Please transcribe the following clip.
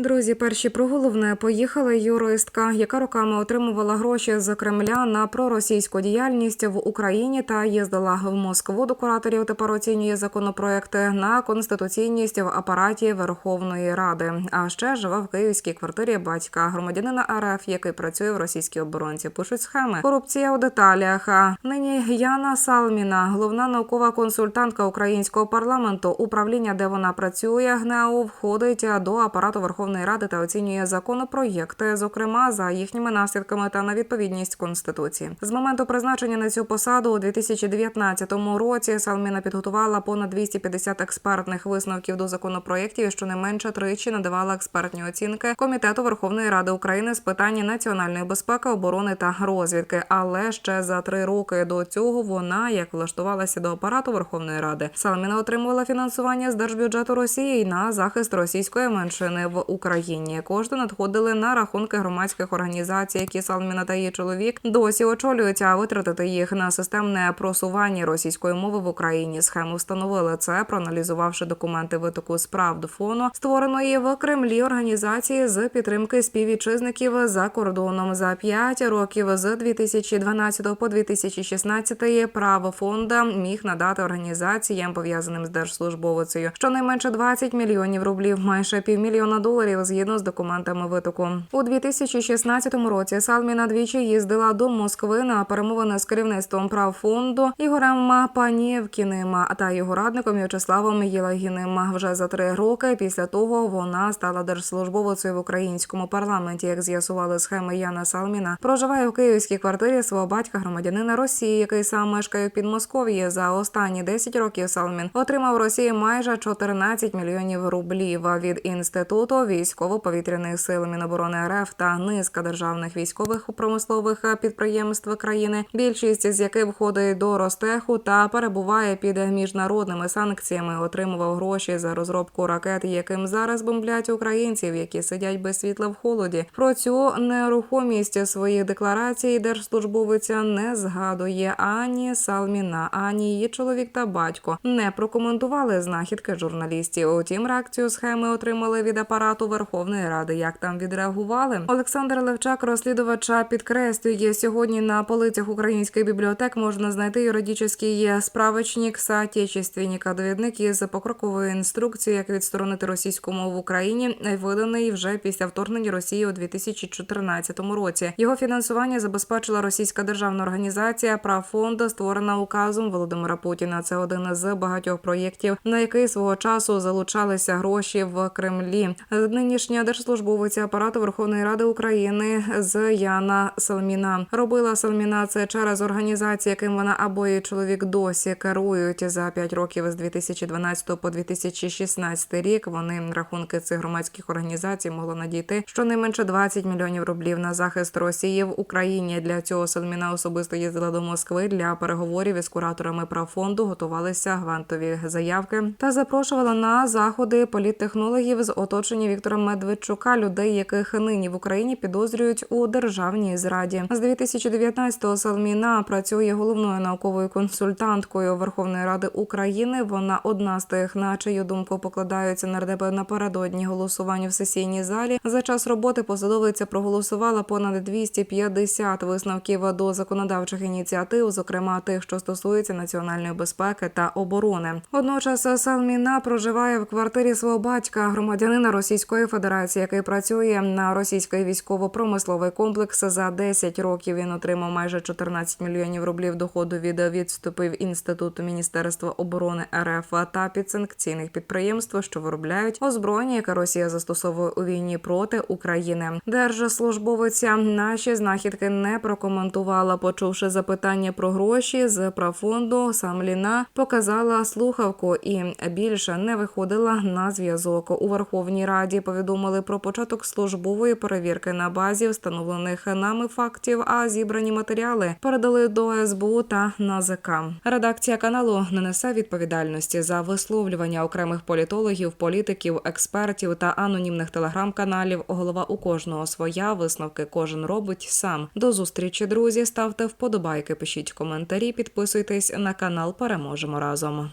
Друзі, перші про головне поїхала юристка, яка роками отримувала гроші з Кремля на проросійську діяльність в Україні та їздила в Москву до кураторів. Тепер оцінює законопроекти на конституційність в апараті Верховної Ради. А ще живе в київській квартирі батька громадянина РФ, який працює в російській оборонці. Пишуть схеми. Корупція у деталях. Нині Яна Салміна, головна наукова консультантка українського парламенту, управління, де вона працює, ГНЕУ, входить до апарату Верховної Ради та оцінює законопроєкти, зокрема за їхніми наслідками та на відповідність конституції. З моменту призначення на цю посаду у 2019 році Салміна підготувала понад 250 експертних висновків до законопроєктів, і щонайменше тричі надавала експертні оцінки комітету Верховної Ради України з питань національної безпеки, оборони та розвідки. Але ще за три роки до цього вона як влаштувалася до апарату Верховної Ради. Салміна отримувала фінансування з держбюджету Росії на захист російської меншини в Україні. Кошти надходили на рахунки громадських організацій, які Салміна та її чоловік. Досі очолюють, а витратити їх на системне просування російської мови в Україні. Схему встановили. Це, проаналізувавши документи витоку справ до фону, створеної в Кремлі організації з підтримки співвітчизників за кордоном за 5 років. З 2012 по 2016 право фонда міг надати організаціям пов'язаним з держслужбовицею щонайменше 20 мільйонів рублів, майже півмільйона доларів згідно з документами витоку. У 2016 році Салміна двічі їздила до Москви на перемовини з керівництвом прав фонду Ігорем Панєвкіним та його радником В'ячеславом Єлагіним. Вже за три роки після того вона стала держслужбовицею в українському парламенті. Як з'ясували схеми Яна Салміна, проживає у київській квартирі свого батька громадянина Росії, який сам мешкає в Підмосков'ї. За останні 10 років Салмін отримав в Росії майже 14 мільйонів рублів від інституту військово-повітряних сил Міноборони РФ та низка державних військових промислових підприємств країни, більшість з яких входить до Ростеху та перебуває під міжнародними санкціями. Отримував гроші за розробку ракет, яким зараз бомблять українців, які сидять без світла в холоді. Про цю нерухомість своїх декларацій держслужбовиця не згадує ані Салміна, ані її чоловік та батько не прокоментували знахідки журналістів. Утім, реакцію схеми отримали від апарату Верховної Ради. Як там відреагували? Олександр Левчак, розслідувача, підкреслює сьогодні на полицях українських бібліотек можна знайти юридичний справочник соотечественника, довідник із покроковою інструкцією, як відсторонити російську мову в Україні, виданий вже після вторгнення Росії у 2014 році. Його фінансування забезпечила російська державна організація «Правфонд», створена указом Володимира Путіна. Це один з багатьох проєктів, на який свого часу залучалися гроші в Кремлі. Нинішня держслужбовиця апарату Верховної Ради України з Яна Салміна робила Салміна це через організації, яким вона або її чоловік досі керують за 5 років з 2012 по 2016 рік. Вони рахунки цих громадських організацій могли надійти щонайменше 20 мільйонів рублів на захист Росії в Україні. Для цього Салміна особисто їздила до Москви для переговорів із кураторами правфонду. Готувалися гвантові заявки та запрошувала на заходи політтехнологів з оточення Віктора Медведчука, людей, яких нині в Україні підозрюють у державній зраді. З 2019-го Салміна працює головною науковою консультанткою Верховної Ради України. Вона одна з тих, на чию думку покладаються нардепи напередодні голосування в сесійній залі. За час роботи посадовиця проголосувала понад 250 висновків до законодавчих ініціатив, зокрема тих, що стосуються національної безпеки та оборони. Водночас Салміна проживає в квартирі свого батька, громадянина Російської Федерації, який працює на російський військово-промисловий комплекс. За 10 років він отримав майже 14 мільйонів рублів доходу від відступів інституту Міністерства оборони РФ та підсанкційних підприємств, що виробляють озброєння, яке Росія застосовує у війні проти України. Держслужбовиця наші знахідки не прокоментувала, почувши запитання про гроші з правфонду. Сам Ліна показала слухавку і більше не виходила на зв'язок у Верховній Раді. Повідомили про початок службової перевірки на базі встановлених нами фактів. А зібрані матеріали передали до СБУ та НАЗК. Редакція каналу не несе відповідальності за висловлювання окремих політологів, політиків, експертів та анонімних телеграм-каналів. Голова у кожного своя висновки кожен робить сам. До зустрічі, друзі. Ставте вподобайки, пишіть коментарі, підписуйтесь на канал. Переможемо разом.